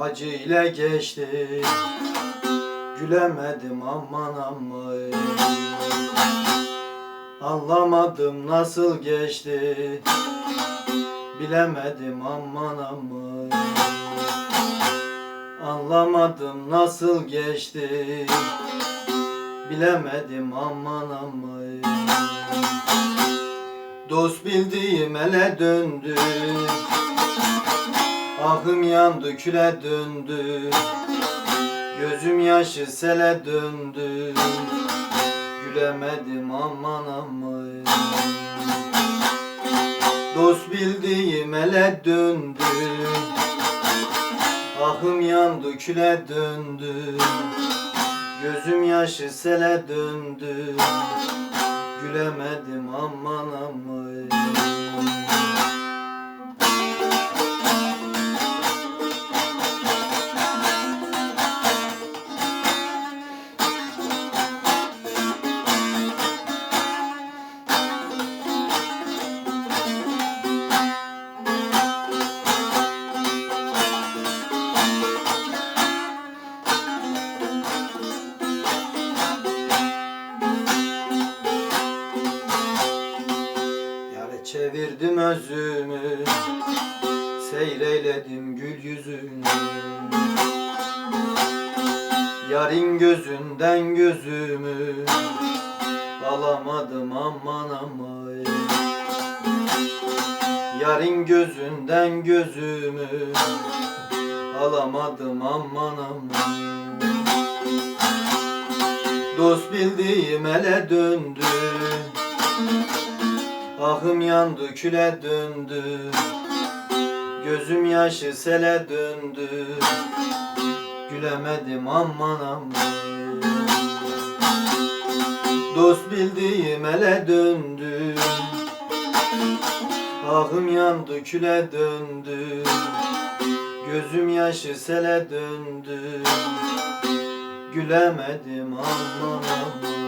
Acı geçti. Gülemedim aman aman. Anlamadım nasıl geçti. Bilemedim aman aman. Anlamadım nasıl geçti. Bilemedim aman aman. Dost bildiğim ele döndü Ahım yandı küle döndü Gözüm yaşı sele döndü. Gülemedim aman aman. Dost bildiğim ele döndü Ahım yandı küle döndü. Gözüm yaşı sele döndü Gülemedim aman aman çevirdim özümü Seyreyledim gül yüzünü. Yarın gözünden gözümü Alamadım aman aman. Yarın gözünden gözümü Alamadım aman aman. Dost bildiğim ele döndü Ahım yandı küle döndü. Gözüm yaşı sele döndü. Gülemedim aman aman. Dost bildiğim ele döndü. Ahım yandı küle döndü. Gözüm yaşı sele döndü. Gülemedim aman aman